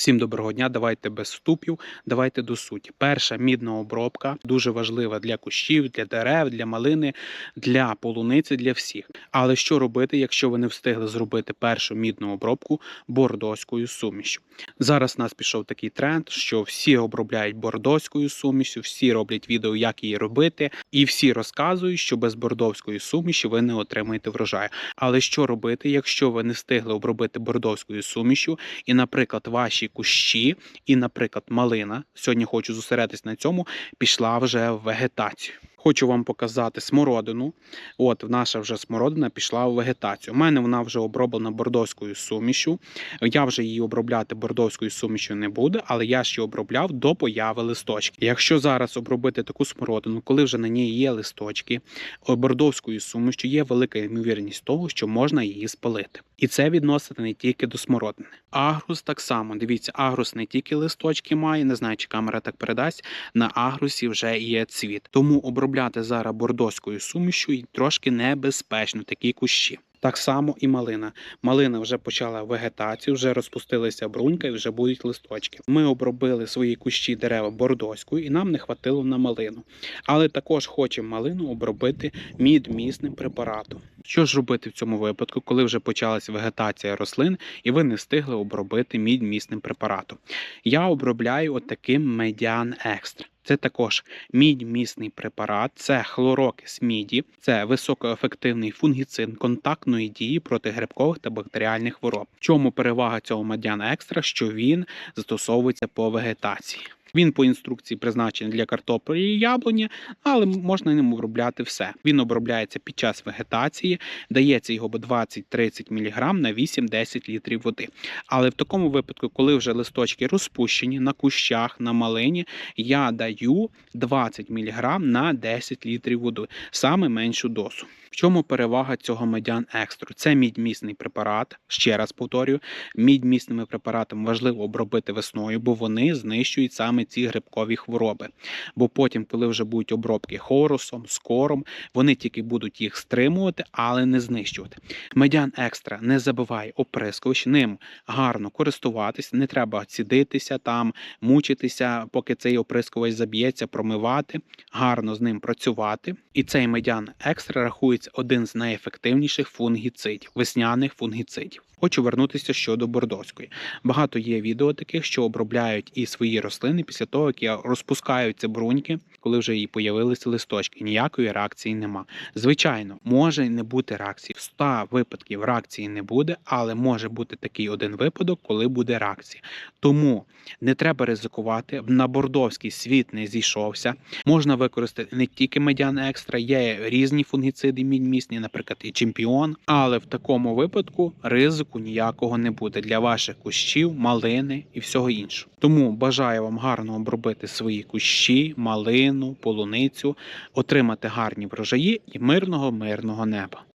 Всім доброго дня. Давайте без вступів, давайте до суті. Перша мідна обробка дуже важлива для кущів, для дерев, для малини, для полуниці, для всіх. Але що робити, якщо ви не встигли зробити першу мідну обробку бордоською сумішю? Зараз у нас пішов такий тренд, що всі обробляють бордоською сумішю, всі роблять відео, як її робити, і всі розказують, що без бордовської суміші ви не отримаєте врожаю. Але що робити, якщо ви не встигли обробити бордовською сумішю, і, наприклад, ваші кущі, і, наприклад, малина, сьогодні хочу зосередитись на цьому, пішла вже в вегетацію. Хочу вам показати смородину. От наша вже смородина пішла в вегетацію. У мене вона вже оброблена бордовською сумішю. Я вже її обробляти бордовською сумішю не буду, але я її обробляв до появи листочки. Якщо зараз обробити таку смородину, коли вже на ній є листочки, бордовською сумішю є велика ймовірність того, що можна її спалити. І це відносити не тільки до смородини. Агрус так само. Дивіться, агрус не тільки листочки має, не знаю, чи камера так передасть. На агрусі вже є цвіт. Тому обробляти зараз бордоською сумішю і трошки небезпечно такі кущі. Так само і малина. Малина вже почала вегетацію, вже розпустилися брунька і вже будуть листочки. Ми обробили свої кущі дерева бордоською і нам не хватило на малину. Але також хочемо малину обробити мідмісним препаратом. Що ж робити в цьому випадку, коли вже почалася вегетація рослин і ви не встигли обробити мідмісним препаратом? Я обробляю отаким медіан екстра. Це також мідь-місний препарат, це хлорокис міді, це високоефективний фунгіцид контактної дії проти грибкових та бактеріальних хвороб. В чому перевага цього медяна екстра? Що він застосовується по вегетації. Він по інструкції призначений для картоплі і яблуні, але можна ним обробляти все. Він обробляється під час вегетації, дається його 20-30 мг на 8-10 літрів води. Але в такому випадку, коли вже листочки розпущені на кущах, на малині, я даю 20 мг на 10 літрів води, саме меншу дозу. В чому перевага цього медян екстру? Це мідьмісний препарат. Ще раз повторюю, мідьмісними препаратами важливо обробити весною, бо вони знищують саме ці грибкові хвороби. Бо потім, коли вже будуть обробки хорусом, скором, вони тільки будуть їх стримувати, але не знищувати. Медян екстра не забувай оприскувач, ним гарно користуватися, не треба цідитися там, мучитися, поки цей оприскувач заб'ється, промивати, гарно з ним працювати. І цей медян екстра рахується один з найефективніших фунгіцидів, весняних фунгіцидів. Хочу вернутися щодо бордоської. Багато є відео таких, що обробляють і свої рослини після того, як я розпускаються бруньки, коли вже і появилися листочки. Ніякої реакції нема. Звичайно, може не бути реакції. В 100 випадків реакції не буде, але може бути такий один випадок, коли буде реакція. Тому не треба ризикувати. На бордовський світ не зійшовся. Можна використати не тільки медян екстра, є різні фунгіциди мідьмісні, наприклад, і чемпіон. Але в такому випадку ризику ніякого не буде для ваших кущів, малини і всього іншого. Тому бажаю вам гарно обробити свої кущі, малину, полуницю, отримати гарні врожаї і мирного мирного неба.